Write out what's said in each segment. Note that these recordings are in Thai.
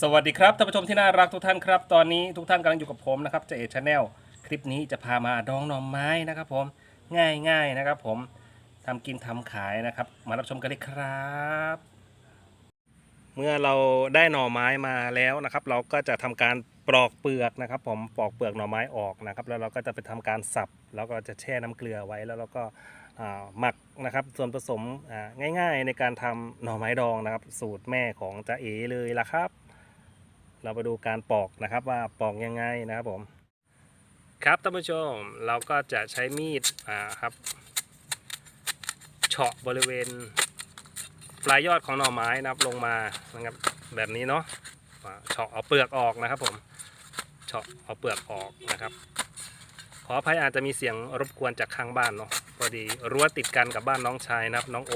สวัสดีครับท่านผู้ชมที่น่ารักทุกท่านครับ ตอนนี้ทุกท่านกำลังอยู่กับผมนะครับเจเอชาแนลคลิปนี้จะพามาดองหน่อไม้นะครับ ผมง่ายๆนะครับ ผมทำกินทำขายนะครับ มารับชมกันเลยครับ เมื่อเราได้หน่อไม้มาแล้วนะครับ เราก็จะทำการปลอกเปลือกนะครับ ผมปลอกเปลือกหน่อไม้ออกนะครับ แล้วเราก็จะไปทำการสับแล้วก็จะแช่น้ำเกลือไว้แล้วเราก็หมักนะครับส่วนผสมอ่าง่าย ๆ ในการทำหน่อไม้ดองนะครับ สูตรแม่ของจ๊ะเอเลยล่ะครับ เราไปดูการปอกนะครับว่าปอกยังไงนะครับผม ครับท่านผู้ชมเราก็จะใช้มีดอ่าครับเฉาะบริเวณปลายยอดของหน่อไม้นะครับลงมานะครับแบบนี้เนาะเฉาะเอาเปลือกออกนะครับผมเฉาะเอาเปลือกออกนะครับขออภัยอาจจะมีเสียงรบกวนจากข้างบ้านเนาะพอดีรั้วติดกันกับบ้านน้องชายนะครับน้องโอ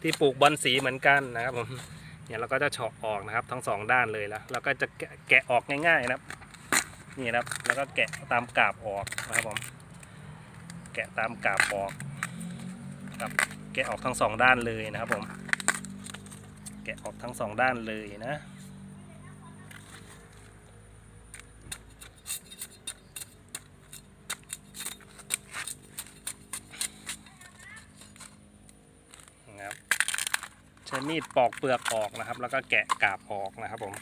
ที่ปลูกบอนสีเหมือนกันนะครับผม เนี่ยเราก็จะเฉาะออกนะครับทั้งสองด้านเลยแล้วเราก็จะแกะแกะออกง่ายๆนะครับ นี่นะครับ แล้วก็แกะตามกาบออกนะครับผมแกะตามกาบออกครับแกะออกทั้งสองด้านเลยนะครับผม แกะออกทั้งสองด้านเลยนะ นะครับใช้มีดปอกเปลือกออกนะครับ แล้วก็แกะกาบออกนะครับผม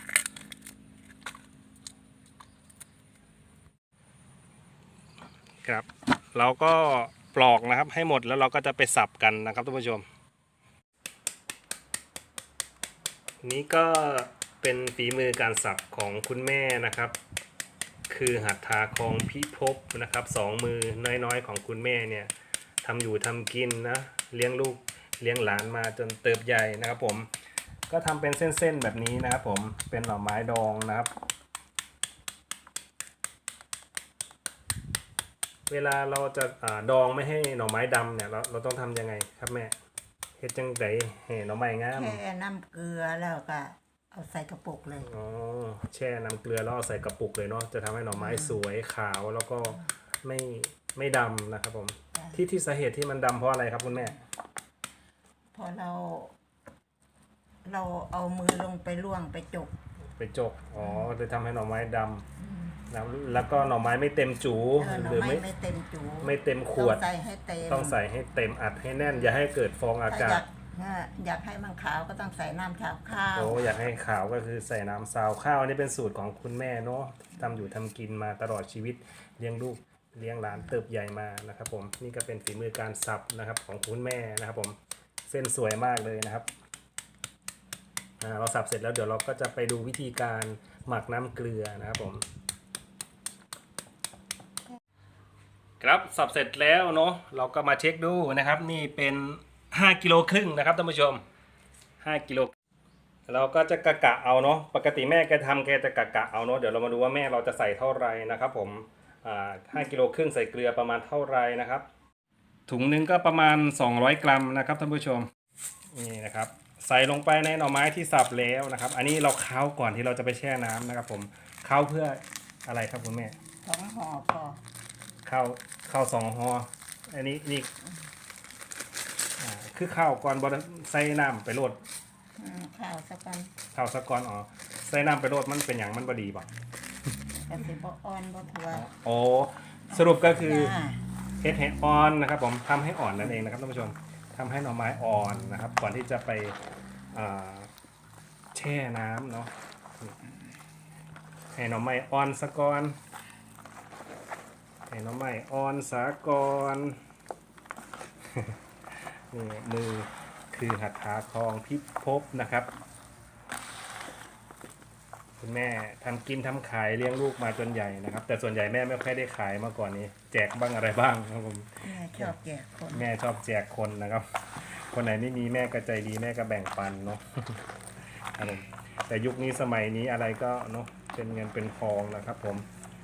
ครับเราก็ปลอกนะครับให้หมดแล้วเราก็จะไปสับกันนะครับท่านผู้ชม นี้ก็เป็นฝีมือการสับของคุณแม่นะครับ คือหัตถาของพิภพนะครับสองมือน้อยๆของคุณแม่เนี่ยทำอยู่ทำกินนะเลี้ยงลูก เลี้ยงหลานมาจนเติบใหญ่นะครับผมก็ทำเป็นเส้นๆแบบนี้นะครับผมเป็นหน่อไม้ดองนะครับ เวลาเราจะอาดองไม่ให้หน่อไม้ดำเนี่ยเราเราต้องทำยังไงครับแม่เฮ็ดจังไดให้หน่อไม้งามแช่น้ำเกลือแล้วก็เอาใส่กระปุกเลยอ๋อแช่น้ำเกลือแล้วเอาใส่กระปุกเลยเนาะจะทำให้หน่อไม้สวยขาวแล้วก็ไม่ไม่ดำนะครับผมจ้ะที่ที่สาเหตุที่มันดำเพราะอะไรครับคุณแม่ พอเรา เราเอามือลงไปล่วงไปจก ไปจก อ๋อเลยทำให้หน่อไม้ดำแล้วแล้วก็หน่อไม้ไม่เต็มจูเออหเรารือไม่ไม่ไม่เต็มจูไม่เต็มขวด ต้องใส่ให้เต็มต้องใส่ให้เต็มอัดให้แน่น อย่าให้เกิดฟองอาถ้ากาอศยากถ้าอยากให้มันขาวก็ต้องใส่น้ำชาข้าว โอ้อยากให้ขาวก็คือใส่น้ำซาวข้าวอันนี่เป็นสูตรของคุณแม่เนาะทำอยู่ทำกินมาตลอดชีวิตเลี้ยงลูกเลี้ยงหลานเติบใหญ่มานะครับผมนี่ก็เป็นฝีมือการสับนะครับของคุณแม่นะครับผม เส้นสวยมากเลยนะครับเราสับเสร็จแล้วเดี๋ยวเราก็จะไปดูวิธีการหมักน้ำเกลือนะครับผมครับสับเสร็จแล้วเนาะเราก็มาเช็คดูนะครับ นี่เป็น 5กิโลครึ่งนะครับท่านผู้ชม 5กิโลเราก็จะกะกะเอาเนาะปกติแม่แกทำแกจะกะกะเอาเนาะเดี๋ยวเรามาดูว่าแม่เราจะใส่เท่าไหร่นะครับผมอ่า5กิโลครึ่งใส่เกลือประมาณเท่าไหร่นะครับ ถุงหนึงก็ประมาณ 200 กรัมนะครับท่านผู้ชมนี่นะครับ ใส่ลงไปในหน่อไม้ที่สับแล้วนะครับ อันนี้เราเค้าก่อนที่เราจะไปแช่น้ำนะครับ ผมเค้าเพื่ออะไรครับคุณแม่สองห่อพอข้าวข้าวสองหออันนี้นี่อ่าคือข้าวก่อนบอใส่น้ำไปโรดอืมข้าวสักกันข้าวสะก่อนอ๋อใส่น้ำไปโรดมันเป็นอย่างมันบดีป่ะกระสิบอ่อนบ่ทัวโอ้สรุปก็คือจ้า เฮ็ดให้อ่อนนะครับ ผมทำให้อ่อนนั่นเองนะครับท่านผู้ชมทำให้หน่อไม้อ่อนนะครับ ก่อนที่จะไปแช่น้ำเนาะให้หน่อไม้อ่อนสะก่อนให้หน่อไม้อ่อนสะก่อนนี่มือคือหัตถาทองพิภพนะครับ คุณแม่ทำกินทำขายเลี้ยงลูกมาจนใหญ่นะครับ แต่ส่วนใหญ่แม่ไม่ค่อยได้ขายมาก่อนนี้ แจกบ้างอะไรบ้างครับผมแม่ชอบแจกคนแม่ชอบแจกคนนะครับ คนไหนไม่มีแม่ก็ใจดีแม่ก็แบ่งปันเนาะครับผมแต่ยุคนี้สมัยนี้อะไรก็เนาะเป็นเงินเป็นทองนะครับ ผม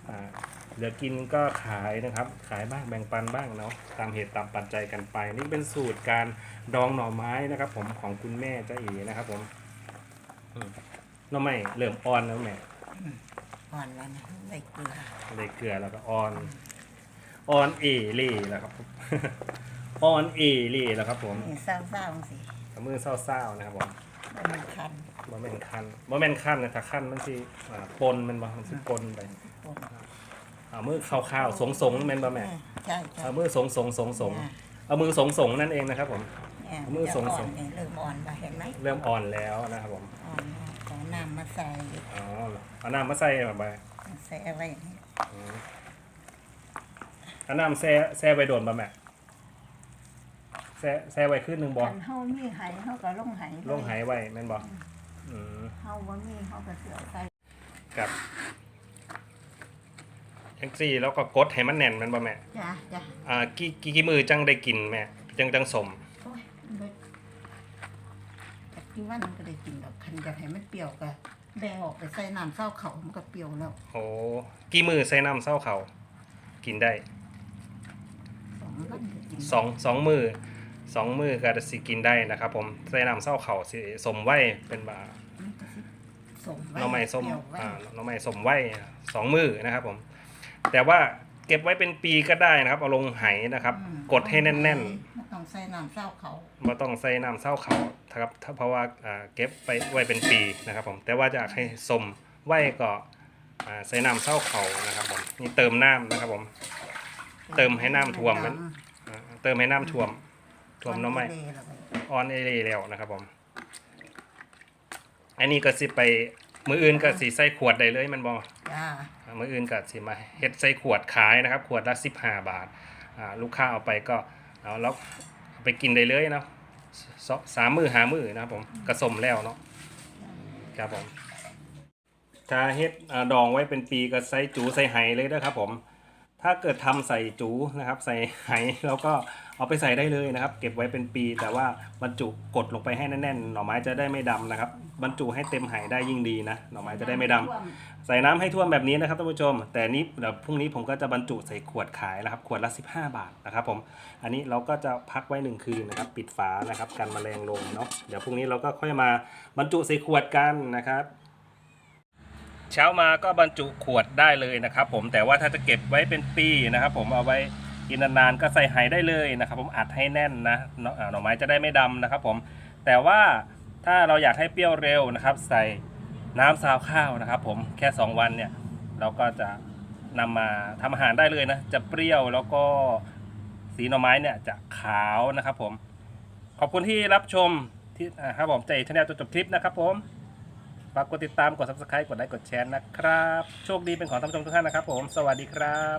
อ่าเหลือกินก็ขายนะครับ ขายบ้างแบ่งปันบ้างเนาะตามเหตุตามปัจจัยกันไป นี่เป็นสูตรการดองหน่อไม้นะครับ ผมของคุณแม่เจ้าเอ๋นะครับ ผมอืมห น่อไม้เริ่มอ่อนแล้วแม่อ่อนแล้วนะใส่เกลือเลยเกลือแล้วก็อ่อนอ่อนเอเล่แล้วครับผมอ่อนเอเล่แล้วครับผมนี่เศร้าๆสิมือเศร้าๆนะครับผมแล้วมันคันบ่แม่นคันบ่แม่นคันนะถ้าคันมันสิอ่าปนแมันบ่มันสิปนไปเอามือข้าวๆสงๆแม่นบ่แม่ใช่ใช่เอามือสงสงสงสงเอามือสงสงนั่นเองนะครับผมเนี่ยมือส่งจะส่งนเนี่ยเริ่มอ่อนไปเห็นไหมเริ่มอ่อนแล้วนะครับผม อ่อนแล้วขอ น้ำมาใส่อ๋อเอาน้ำมาใส่แบบไปใส่ไว้นี่เอาน้ำแช่แช่ไว้โดนบ่แม่แช่แช่ไว้ขึ้นหนึ่งบ่คันเฮามีไหเฮาก็ลงไหลงหายไว้แม่นบ่อืมเฮาบ่มีเฮาก็เสือใส่กับจังซี่แล้วก็กดให้มันแน่นแม่นบ่แม่จ้ะจ้ะอ่ากี่กี่กี่มือจังได้กินแม่จังจังสมโอ้ยเบิด แต่ที่ว่ามันก็ได้กินดอกคันอยากให้มันเปรี้ยวก็แบ่งออกไปใส่น้ำเศร้าเขามันก็เปรี้ยวแล้วโอ้กี่มือใส่น้ำเศร้าเขากินได้สองวันก็กินสองสองมือสองมือก็สิกินได้นะครับ ผมใส่น้ำเศร้าเขาสิสมไว้เป็นบามันก็สิสมหน่อไม้ส้มเปรี้ยวไว้ อ่าหน่อไม้ส้มไว้สองมือนะครับผม แต่ว่า เก็บไว้เป็นปีก็ได้นะครับ เอาลงไหนะครับ อืมกดให้แน่นไม่ต้องใส่น้ำเศร้าเขาๆไม่ต้องใส่น้ำเศร้าเขานะครับถ้าเพราะว่าอ่าเก็บไปไว้เป็นปีนะครับผมแต่ว่าจะให้สมไว้ก็อ่าใส่น้ำเศร้าเขานะครับผมนี่เติมน้ำนะครับผม เติมให้น้ำท่วมมัน อ่าเติมให้น้ำท่วมท่วมหน้ำไม้ออนเอเรแล้วนะครับผม อันนี้ก็สิไปมืออื่นก็สิใส่ขวดได้เลยแมันบอจ้า มืออื่นก็สิมาเฮ็ดใส่ขวดขายนะครับ ขวดละ15บาทอ่าลูกค้าเอาไปก็เอาแล้วไปกินได้เลยเนาะสสามมือหามือนะครับผมกระสมแล้วเนาะครับผมถ้าเฮ็ดอ่าดองไว้เป็นปีก็ใส่จูใส่ไหเลยนะครับผม ถ้าเกิดทำใส่จูนะครับ ใส่ไหแล้วก็เอาไปใส่ได้เลยนะครับ เก็บไว้เป็นปี แต่ว่าบรรจุกดลงไปให้แน่นๆ หน่อไม้จะได้ไม่ดำนะครับ บรรจุให้เต็มไหได้ยิ่งดีนะหน่อไม้จะได้ไม่ดำใส่น้ำให้ท่วมแบบนี้นะครับท่านผู้ชม แต่นี้เดี๋ยวพรุ่งนี้ผมก็จะบรรจุใส่ขวดขายนะครับ ขวดละ 15 บาทนะครับผมอันนี้เราก็จะพักไว้หนึ่งคืนนะครับ ปิดฝานะครับกันแมลงลงเนาะเดี๋ยวพรุ่งนี้เราก็ค่อยมาบรรจุใส่ขวดกันนะครับ เช้ามาก็บรรจุขวดได้เลยนะครับผมแต่ว่าถ้าจะเก็บไว้เป็นปีนะครับ ผมเอาไว้กินนานๆก็ใส่ไหได้เลยนะครับ ผมอัดให้แน่นนะหน่อไม้จะได้ไม่ดำนะครับ ผมแต่ว่าถ้าเราอยากให้เปรี้ยวเร็วนะครับ ใส่น้ำซาวข้าวนะครับ ผมแค่ 2 วันเนี่ยเราก็จะนำมาทำอาหารได้เลยนะจะเปรี้ยวแล้วก็สีหน่อไม้เนี่ยจะขาวนะครับ ผม ขอบคุณที่รับชมที่อ่าครับผมใจชาแนลจนจบคลิปนะครับ ผม ฝากกดติดตามกด subscribe กดไลค์กดแชร์นะครับ โชคดีเป็นของท่านผู้ชมทุกท่านนะครับผม สวัสดีครับ